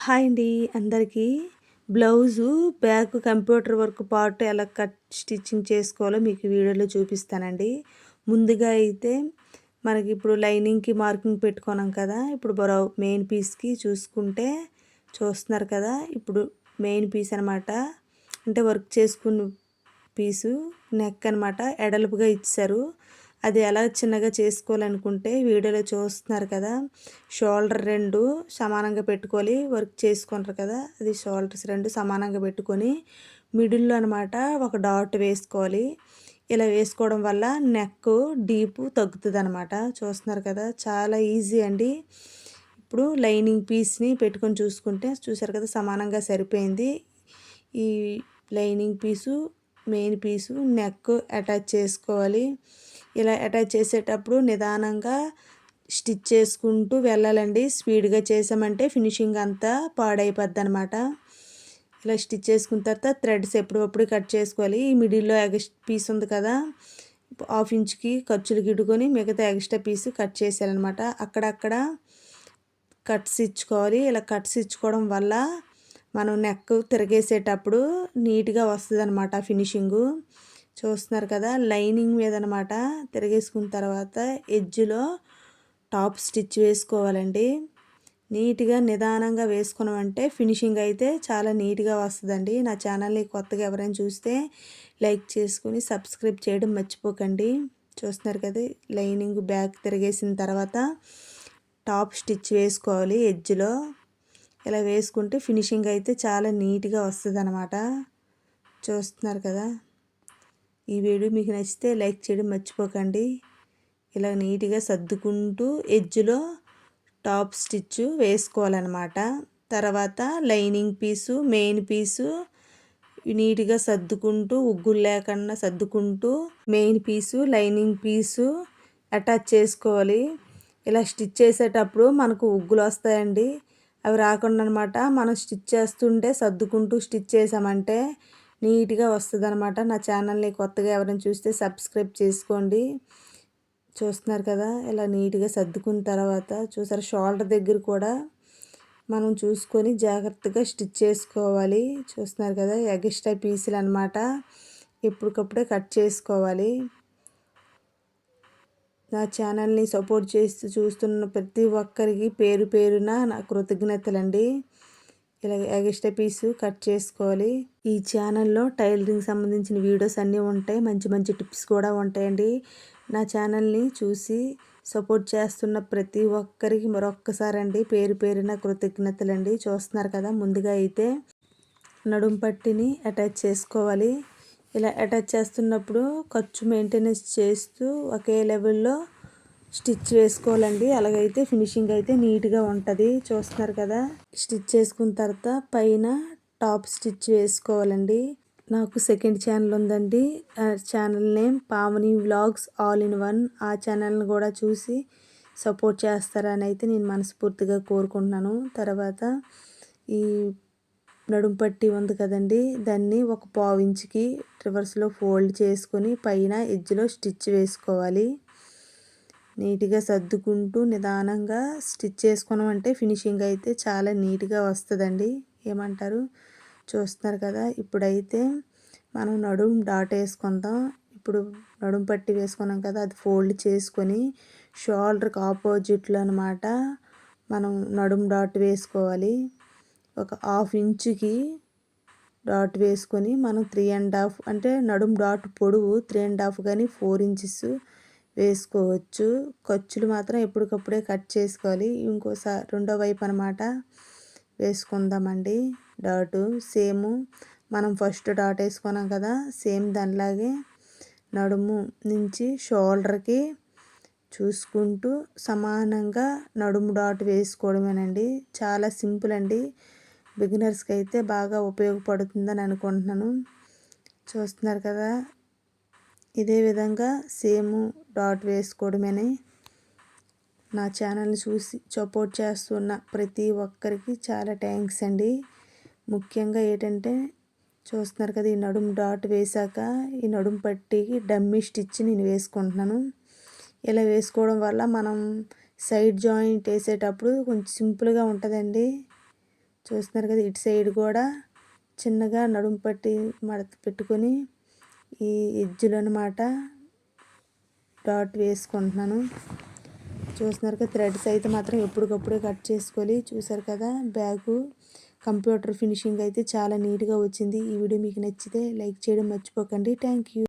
Hi అండి అందరికీ. Blouse back computer work part ఎలా కట్ స్టిచ్చింగ్ చేసుకోవాలో మీకు వీడియోలో చూపిస్తానండి. ముందుగా అయితే మనకి ఇప్పుడు లైనింగ్కి మార్కింగ్ పెట్టుకున్నాం కదా ఇప్పుడు బరో మెయిన్ పీస్కి చూసుకుంటే చూస్తున్నారు కదా ఇప్పుడు మెయిన్ పీస్ అనమాట అంటే వర్క్ చేసుకున్న పీసు నెక్ అనమాట ఎడల్పుగా ఇచ్చారు. అది ఎలా చిన్నగా చేసుకోవాలనుకుంటే వీడియోలో చూస్తున్నారు కదా షోల్డర్ రెండు సమానంగా పెట్టుకొని వర్క్ చేసుకుంటారు కదా అది షోల్డర్స్ రెండు సమానంగా పెట్టుకొని మిడిల్లో అనమాట ఒక డాట్ వేసుకోవాలి. ఇలా వేసుకోవడం వల్ల నెక్ డీప్ తగ్గుతుంది అనమాట చూస్తున్నారు కదా చాలా ఈజీ అండి. ఇప్పుడు లైనింగ్ పీస్ని పెట్టుకొని చూసుకుంటే చూసారు కదా సమానంగా సరిపోయింది. ఈ lining piece main piece neck attach చేసుకోవాలి. ఇలా అటాచ్ చేసేటప్పుడు నిదానంగా స్టిచ్ చేసుకుంటూ వెళ్ళాలండి. స్పీడ్గా చేసామంటే ఫినిషింగ్ అంతా పాడైపోద్ది అనమాట ఇలా స్టిచ్ చేసుకున్న తర్వాత థ్రెడ్స్ ఎప్పుడప్పుడు కట్ చేసుకోవాలి. ఈ మిడిల్లో ఎగస్ట్ పీస్ ఉంది కదా హాఫ్ ఇంచ్కి ఖర్చులు గిడుకొని మిగతా ఎక్స్ట్రా పీస్ కట్ చేసేయాలన్నమాట. అక్కడక్కడ కట్స్ ఇచ్చుకోవాలి. ఇలా కట్స్ ఇచ్చుకోవడం వల్ల మనం నెక్ తిరగేసేటప్పుడు నీట్గా వస్తుంది అనమాట ఫినిషింగు. చూస్తున్నారు కదా లైనింగ్ మీద అనమాట తిరిగేసుకున్న తర్వాత ఎడ్జ్లో టాప్ స్టిచ్ వేసుకోవాలండి. నీట్గా నిదానంగా వేసుకున్నామంటే ఫినిషింగ్ అయితే చాలా నీట్గా వస్తుందండి. నా ఛానల్ని కొత్తగా ఎవరైనా చూస్తే లైక్ చేసుకుని సబ్స్క్రైబ్ చేయడం మర్చిపోకండి. చూస్తున్నారు కదా లైనింగ్ బ్యాక్ తిరిగేసిన తర్వాత టాప్ స్టిచ్ వేసుకోవాలి ఎడ్జ్లో. ఇలా వేసుకుంటే ఫినిషింగ్ అయితే చాలా నీట్గా వస్తుంది అనమాట చూస్తున్నారు కదా. ఈ వీడియో మీకు నచ్చితే లైక్ చేయడం మర్చిపోకండి. ఇలా నీట్గా సర్దుకుంటూ ఎడ్జ్లో టాప్ స్టిచ్ వేసుకోవాలన్నమాట. తర్వాత లైనింగ్ పీసు మెయిన్ పీసు నీట్గా సర్దుకుంటూ ఉగ్గులు లేకుండా సర్దుకుంటూ main piece lining piece attach చేసుకోవాలి. ఇలా స్టిచ్ చేసేటప్పుడు మనకు ఉగ్గులు వస్తాయండి. అవి రాకుండా అనమాట మనం స్టిచ్ చేస్తుంటే సర్దుకుంటూ స్టిచ్ చేసామంటే నీట్గా వస్తుంది అనమాట నా ఛానల్ని కొత్తగా ఎవరైనా చూస్తే సబ్స్క్రైబ్ చేసుకోండి. చూస్తున్నారు కదా ఇలా నీట్గా సర్దుకున్న తర్వాత చూసారు షోల్డర్ దగ్గర కూడా మనం చూసుకొని జాగ్రత్తగా స్టిచ్ చేసుకోవాలి. చూస్తున్నారు కదా ఎగస్ట్రా పీసులు అనమాట ఎప్పటికప్పుడే కట్ చేసుకోవాలి. నా ఛానల్ని సపోర్ట్ చేస్తూ చూస్తున్న ప్రతి ఒక్కరికి పేరు పేరున నా కృతజ్ఞతలండి. ఇలా ఎగస్ట్రా పీసు కట్ చేసుకోవాలి. ఈ ఛానల్లో టైలరింగ్ సంబంధించిన వీడియోస్ అన్నీ ఉంటాయి. మంచి మంచి టిప్స్ కూడా ఉంటాయండి. నా ఛానల్ని చూసి సపోర్ట్ చేస్తున్న ప్రతి ఒక్కరికి మరొక్కసారండి. అండి పేరు పేరిన కృతజ్ఞతలండి. చూస్తున్నారు కదా ముందుగా అయితే నడుం పట్టిని అటాచ్ చేసుకోవాలి. ఇలా అటాచ్ చేస్తున్నప్పుడు ఖర్చు మెయింటెనెన్స్ చేస్తూ ఒకే లెవెల్లో స్టిచ్ వేసుకోవాలండి. అలాగైతే ఫినిషింగ్ అయితే నీట్గా ఉంటుంది. చూస్తున్నారు కదా స్టిచ్ చేసుకున్న తర్వాత పైన టాప్ స్టిచ్ వేసుకోవాలండి. నాకు సెకండ్ ఛానల్ ఉందండి. ఆ channel name Pavani vlogs all in one. ఆ ఛానల్ని కూడా చూసి సపోర్ట్ చేస్తారని అయితే నేను మనస్ఫూర్తిగా కోరుకుంటున్నాను. తర్వాత ఈ నడుం పట్టి ఉంది కదండి దాన్ని ఒక పావు ఇంచుకి రివర్స్లో ఫోల్డ్ చేసుకొని పైన ఎడ్జ్లో స్టిచ్ వేసుకోవాలి. నీట్గా సర్దుకుంటూ నిదానంగా స్టిచ్ చేసుకున్నామంటే ఫినిషింగ్ అయితే చాలా నీట్గా వస్తుందండి. ఏమంటారు? చూస్తున్నారు కదా. ఇప్పుడైతే మనం నడుం డాట్ వేసుకుందాం. ఇప్పుడు నడుం పట్టి వేసుకున్నాం కదా అది ఫోల్డ్ చేసుకొని షోల్డర్కి ఆపోజిట్లో అనమాట మనం నడుం డాట్ వేసుకోవాలి. ఒక హాఫ్ ఇంచుకి డాట్ వేసుకొని మనం త్రీ అండ్ హాఫ్ అంటే నడుం డాట్ పొడవు త్రీ అండ్ హాఫ్ కానీ ఫోర్ ఇంచెస్ వేసుకోవచ్చు. ఖర్చులు మాత్రం ఎప్పటికప్పుడే కట్ చేసుకోవాలి. ఇంకోసారి రెండో వైపు అనమాట వేసుకుందామండి. Dot same. మనం ఫస్ట్ డాట్ వేసుకున్నాం కదా సేమ్ దానిలాగే నడుము నుంచి షోల్డర్కి చూసుకుంటూ సమానంగా నడుము డాట్ వేసుకోవడమేనండి. చాలా సింపుల్ అండి. బిగినర్స్కి అయితే బాగా ఉపయోగపడుతుందని అనుకుంటున్నాను. చూస్తున్నారు కదా ఇదే విధంగా సేమ్ డాట్ వేసుకోవడమని నా ఛానల్ని చూసి సపోర్ట్ చేస్తున్న ప్రతి ఒక్కరికి చాలా థ్యాంక్స్ అండి. ముఖ్యంగా ఏంటంటే చూస్తున్నారు కదా ఈ నడుము డాట్ వేశాక ఈ నడుం పట్టికి డమ్మీ స్టిచ్ నేను వేసుకుంటున్నాను. ఇలా వేసుకోవడం వల్ల మనం సైడ్ జాయింట్ వేసేటప్పుడు కొంచెం సింపుల్గా ఉంటుందండి. చూస్తున్నారు కదా ఇటు సైడ్ కూడా చిన్నగా నడుము పట్టి మడత పెట్టుకొని ఈ ఎజ్జులు అనమాట డాట్ వేసుకుంటున్నాను. చూస్తున్నారు కదా థ్రెడ్స్ అయితే మాత్రం ఎప్పటికప్పుడే కట్ చేసుకోవాలి. చూసారు కదా బ్యాగు కంప్యూటర్ ఫినిషింగ్ అయితే చాలా నీట్గా వచ్చింది. ఈ వీడియో మీకు నచ్చితే లైక్ చేయడం మర్చిపోకండి. Thank you